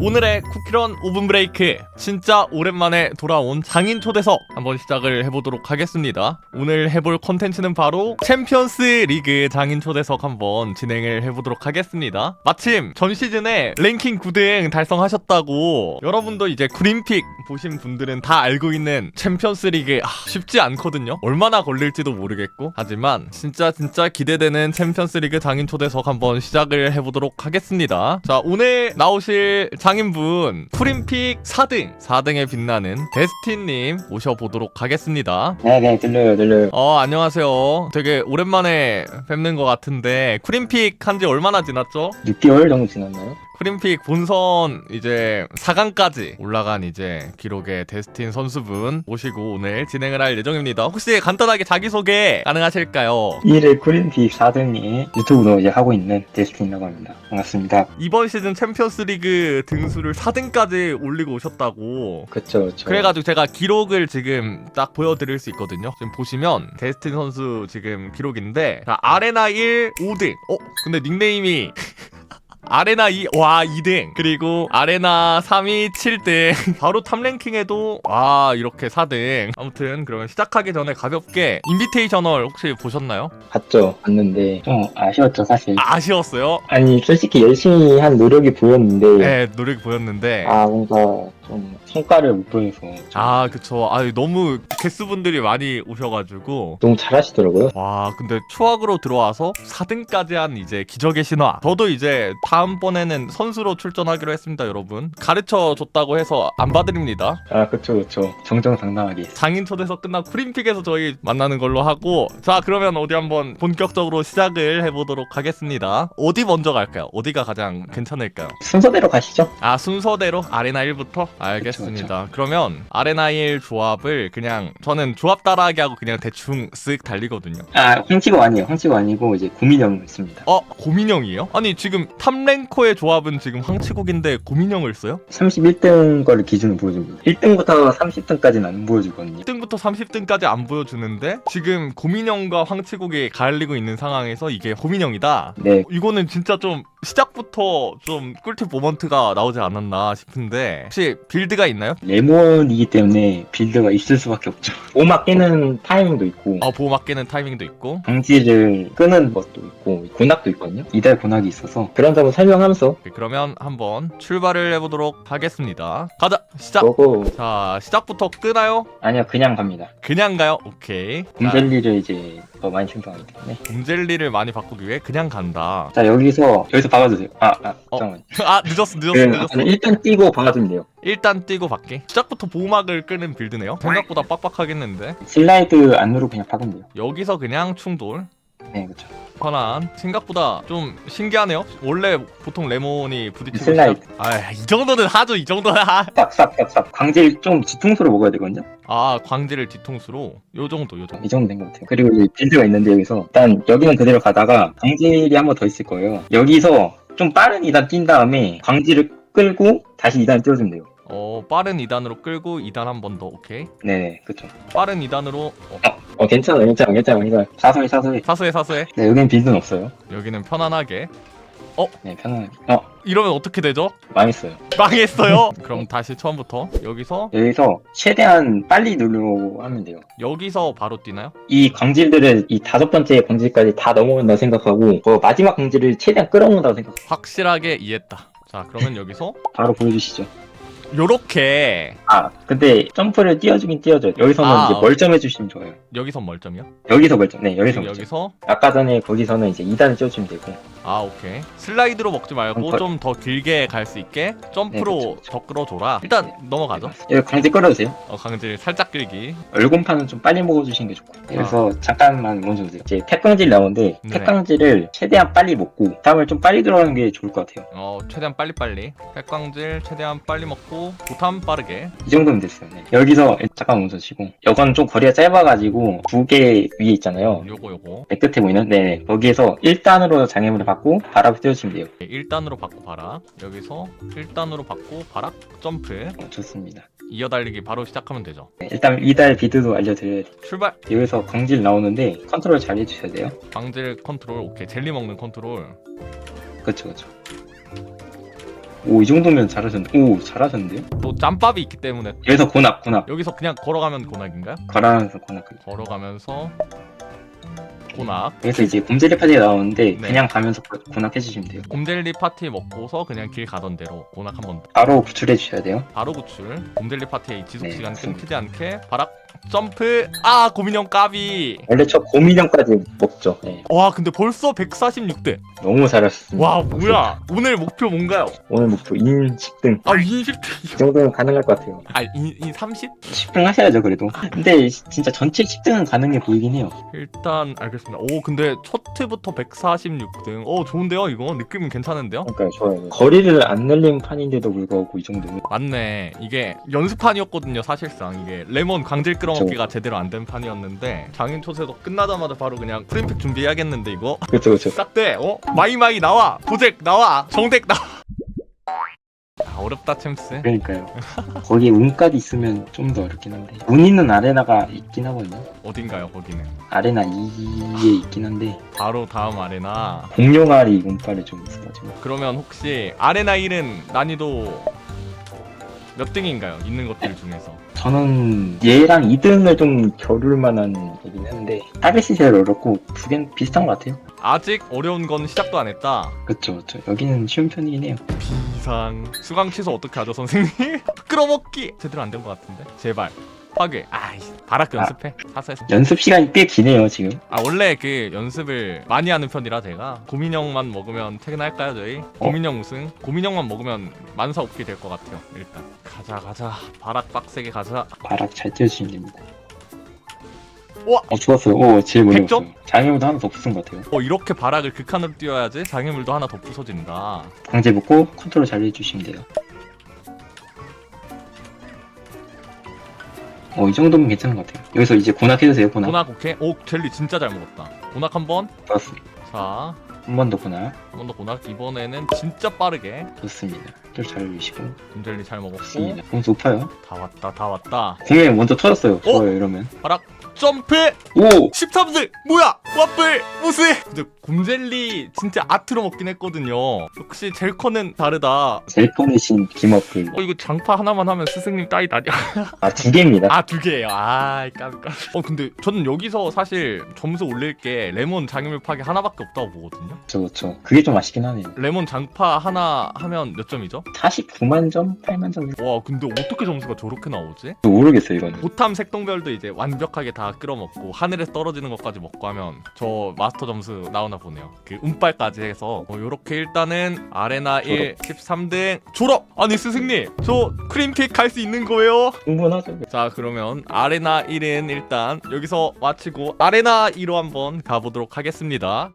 오늘의 쿠키런 5분 브레이크. 진짜 오랜만에 돌아온 장인 초대석 한번 시작을 해보도록 하겠습니다. 오늘 해볼 컨텐츠는 바로 챔피언스 리그 장인 초대석 한번 진행을 해보도록 하겠습니다. 마침 전 시즌에 랭킹 9등 달성하셨다고 여러분도 이제 그린픽 보신 분들은 다 알고 있는 챔피언스 리그. 아, 쉽지 않거든요. 얼마나 걸릴지도 모르겠고. 하지만 진짜 진짜 기대되는 챔피언스 리그 장인 초대석 한번 시작을 해보도록 하겠습니다. 자 오늘 나오실 장 인분 프림픽 4등 4등에 빛나는 데스틴님 모셔보도록 하겠습니다 네네 들려요 들려요 어 안녕하세요 되게 오랜만에 뵙는 것 같은데 크림픽 한지 얼마나 지났죠? 6개월 정도 지났나요? 크림픽 본선 이제 4강까지 올라간 이제 기록의 데스틴 선수분 모시고 오늘 진행을 할 예정입니다. 혹시 간단하게 자기소개 가능하실까요? 1일 쿠린픽 4등이 유튜브로 이제 하고 있는 데스틴이라고 합니다 반갑습니다 이번 시즌 챔피언스 리그 등수를 4등까지 올리고 오셨다고 그쵸 그쵸 그래가지고 제가 기록을 지금 딱 보여드릴 수 있거든요. 지금 보시면 데스틴 선수 지금 기록인데 자, 아레나 1 5등. 어 근데 닉네임이 아레나 2, 와, 2등. 그리고 아레나 3위 7등. 바로 탑랭킹에도, 와, 이렇게 4등. 아무튼, 그러면 시작하기 전에 가볍게 인비테이셔널 혹시 보셨나요? 봤죠 봤는데 좀 아쉬웠죠 사실 아, 아쉬웠어요? 아니 솔직히 열심히 한 노력이 보였는데 네, 노력이 보였는데. 아 뭔가 좀 성과를 못 보여서. 좀 아, 그쵸. 아, 너무 개수분들이 많이 오셔가지고. 너무 잘하시더라고요. 와 근데 추억으로 들어와서 4등까지 한 이제 기적의 신화. 저도 이제 다음번에는 선수로 출전하기로 했습니다 여러분. 가르쳐 줬다고 해서 안 봐드립니다. 아 그쵸 그쵸. 정정당당하게. 장인 초대석 끝나고 프림픽에서 저희 만나는 걸로 하고. 자 그러면 어디 한번 본격적으로 시작을 해보도록 하겠습니다. 어디 먼저 갈까요? 어디가 가장 괜찮을까요? 순서대로 가시죠. 아 순서대로? 아레나 1부터 알겠습니다. 그러면 아레나 1 조합을 그냥 저는 조합 따라하게 하고 그냥 대충 쓱 달리거든요. 아 황치고 아니에요 황치고 아니고 이제 고민형 있습니다 어 고민형이에요? 아니 지금 탑랭커의 조합은 지금 황치국인데 고민형을 써요? 31등 거를 기준으로 보여줍니다 1등부터 30등까지는 안 보여주거든요 1등부터 30등까지 안 보여주는데 지금 고민형과 황치국이 갈리고 있는 상황에서 이게 고민형이다. 네 이거는 진짜 좀 시작부터 좀 꿀팁 모먼트가 나오지 않았나 싶은데 혹시 빌드가 있나요? 레몬이기 때문에 빌드가 있을 수밖에 없죠. 오막 깨는 타이밍도 있고, 아 보호 맞게는 타이밍도 있고 방지를 끄는 것도 있고, 군악도 있거든요. 이달 군악이 있어서 그런 점을 설명하면서 오케이, 그러면 한번 출발을 해보도록 하겠습니다. 가자 시작. 보고 자 시작부터 끄나요? 아니요 그냥 갑니다. 그냥 가요. 오케이. 자, 곰젤리를 이제 더 많이 생성하기 때문에. 곰젤리를 많이 바꾸기 위해 그냥 간다. 자 여기서 여기서 박아주세요. 아, 아 어. 잠깐만. 아 늦었어 늦었어 그, 늦었어. 일단 뛰고 박아주면 돼요. 일단 뛰고 밖에. 시작부터 보호막을 끄는 빌드네요. 생각보다 빡빡하겠는데. 슬라이드 안으로 그냥 박으면 돼요. 여기서 그냥 충돌. 네 그렇죠. 편안. 생각보다 좀 신기하네요. 원래 보통 레몬이 부딪히고 슬라이드. 시작- 아, 이 정도는 하죠. 이 정도는 하. 싹싹싹싹. 광질 좀 뒤통수로 먹어야 되거든요. 아, 광질을 뒤통수로 요 정도, 요 정도. 이 정도 된 것 같아요. 그리고 이제 빌드가 있는데 여기서 일단 여기는 그대로 가다가 광질이 한 번 더 있을 거예요. 여기서 좀 빠른 2단 뛴 다음에 광질을 끌고 다시 2단 띄워주면 돼요. 어, 빠른 2단으로 끌고 2단 한 번 더. 오케이. 네네 그쵸. 빠른 2단으로 어, 어 괜찮아 괜찮아 괜찮아 이거 사소해 사소해. 사소해 사소해. 네 여기는 빌드는 없어요. 여기는 편안하게. 네 편안하게. 어 이러면 어떻게 되죠? 망했어요. 망했어요. 그럼 다시 처음부터 여기서 여기서 최대한 빨리 누르고 하면 돼요. 여기서 바로 뛰나요? 이 광질들을 이 다섯 번째 광질까지 다 넘어온다고 생각하고 그 마지막 광질을 최대한 끌어온다고 생각. 확실하게 이해했다. 자, 그러면 여기서 바로 보여주시죠. 요렇게 아 근데 점프를 띄워주긴 띄워줘요. 여기서는 아, 이제 어. 멀점해 주시면 좋아요. 여기서 멀점이요? 여기서 멀점. 네 여기서 멀점. 여기서 아까 전에 거기서는 이제 2단을 띄워주면 되고. 아 오케이 슬라이드로 먹지 말고. 좀 더 길게 갈 수 있게 점프로 네, 그쵸, 그쵸. 더 끌어줘라 일단 넘어가죠 여기 광질 끌어주세요. 어, 강질 살짝 끌기 얼곰판은 좀 빨리 먹어주시는 게 좋고. 그래서 잠깐만 먼저 보세요. 이제 팩광질 나오는데 네. 팩광질을 최대한 빨리 먹고 다음을 좀 빨리 들어가는 게 좋을 것 같아요. 어 최대한 빨리빨리 핵광질 최대한 빨리 먹고 보탐 빠르게 이 정도면 됐어요. 네. 여기서 잠깐 먼저 치고 이건 좀 거리가 짧아가지고 두 개 위에 있잖아요. 요거 요거 맨 끝에 보이는 네 거기에서 1단으로 장애물을 받고 바람을 띄워주시면 돼요. 1단으로 받고 바락 여기서 1단으로 받고 바락 점프 어, 좋습니다. 이어달리기 바로 시작하면 되죠 네, 일단 이달 비드도 알려드려야 돼요. 출발 여기서 광질 나오는데 컨트롤 잘 해주셔야 돼요. 광질 컨트롤 오케이 젤리 먹는 컨트롤 그렇죠 그렇죠. 오이 정도면 잘하셨는데 오 잘하셨는데요? 또 짬밥이 있기 때문에 여기서 고낙 고낙 여기서 그냥 걸어가면 고낙인가요? 걸어가면서 고낙 걸어가면서 고낙 여기서 이제 곰젤리 파티가 나오는데 네. 그냥 가면서 고- 고낙 해주시면 돼요 곰델리 파티 먹고서 그냥 길 가던 대로 고낙 한번 바로 구출해 주셔야 돼요 바로 구출 곰델리 파티의 지속 네, 시간 맞습니다. 끊기지 않게 바락 점프. 아 고민형 까비. 원래 저 고민형까지 먹죠. 네. 와 근데 벌써 146대. 너무 잘하셨습니다. 와 뭐야. 오늘 목표 뭔가요? 오늘 목표 인 10등. 아 20대 이 정도면 가능할 것 같아요. 아인 30? 10등 하셔야죠 그래도. 근데 진짜 전체 10등은 가능해 보이긴 해요. 일단 알겠습니다. 오 근데 첫 회부터 146등. 오 좋은데요 이거? 느낌은 괜찮은데요? 그러니까 좋아요. 거리를 안 늘린 판인데도 불구하고 이 정도면. 맞네. 이게 연습판이었거든요 사실상. 이게 레몬 광질 끌어 먹기가 제대로 안 된 판이었는데 장인 초세도 끝나자마자 바로 그냥 프림팩 준비해야겠는데 이거? 그렇죠 그렇죠 싹대 어? 마이마이 나와 고잭 나와 정덱 나와. 아, 어렵다 챔스. 그러니까요. 거기에 운까지 있으면 좀 더 어렵긴 한데. 운 있는 아레나가 있긴 하거든요. 어딘가요 거기는? 아레나 2에 있긴 한데. 바로 다음 아레나. 공룡알이 운빨에 좀 있어가지고 그러면 혹시 아레나 1은 난이도 몇 등인가요? 있는 것들 중에서. 저는 얘랑 2등을 좀 겨룰 만한 얘긴 했는데 타겟이 제일 어렵고 두 개는 비슷한 것 같아요. 아직 어려운 건 시작도 안 했다. 그쵸 그쵸. 여기는 쉬운 편이긴 해요. 비상. 수강 취소 어떻게 하죠 선생님? 끌어먹기 제대로 안 된 것 같은데? 제발 파괴 아이 바락 연습해. 사서해서 연습 시간이 꽤 기네요 지금. 아 원래 그 연습을 많이 하는 편이라 제가. 고민형만 먹으면 퇴근할까요 저희? 고민형 우승? 고민형만 먹으면 만사 없게 될 것 같아요 일단. 가자 가자. 바락 빡세게 가자. 바락 잘 띄워주시면 됩니다. 우와! 어 죽었어요. 오 제일 먼저 100점? 죽었어요 장애물도 하나 더 붙은 것 같아요. 어 이렇게 바락을 극한으로 띄워야지 장애물도 하나 더 부서진다. 강제 묶고 컨트롤 잘 해주시면 돼요 어 이 정도면 괜찮은 것 같아요. 여기서 이제 고낙 해주세요 고낙 고낙 오케이 오 젤리 진짜 잘 먹었다. 고낙 한 번? 좋았습니다. 자. 한 번 더 고낙 한 번 더 고낙 이번에는 진짜 빠르게. 좋습니다. 좀잘 해주시고. 곰젤리 잘 먹었고. 좋습니다. 너무 높아요. 다 왔다 다 왔다. 공에 먼저 터졌어요. 좋아요 이러면. 바락 점프! 오! 13등 뭐야 와플 무스 근데 곰젤리 진짜 아트로 먹긴 했거든요. 역시 젤커는 다르다. 젤포네신 김어플 어 이거 장파 하나만 하면 스승님 따위 나냐? 아 두 개입니다. 아 두 개예요. 아 깜깜. 어 근데 저는 여기서 사실 점수 올릴 게 레몬 장애물 파괴 하나밖에 없다고 보거든요. 그쵸 그쵸. 그게 좀 아쉽긴 하네요. 레몬 장파 하나 하면 몇 점이죠? 49만 점? 8만 점? 와 근데 어떻게 점수가 저렇게 나오지? 모르겠어요 이거는. 보탐 색동별도 이제 완벽하게 다 끌어먹고 하늘에서 떨어지는 것까지 먹고 하면 저 마스터 점수 나오나 보네요. 그 운빨까지 해서. 어, 요렇게 일단은 아레나 1 13등 졸업! 아니 스승님 저 크림 케이크 갈 수 있는 거예요? 충분하죠 자 그러면 아레나 1은 일단 여기서 마치고 아레나 2로 한번 가보도록 하겠습니다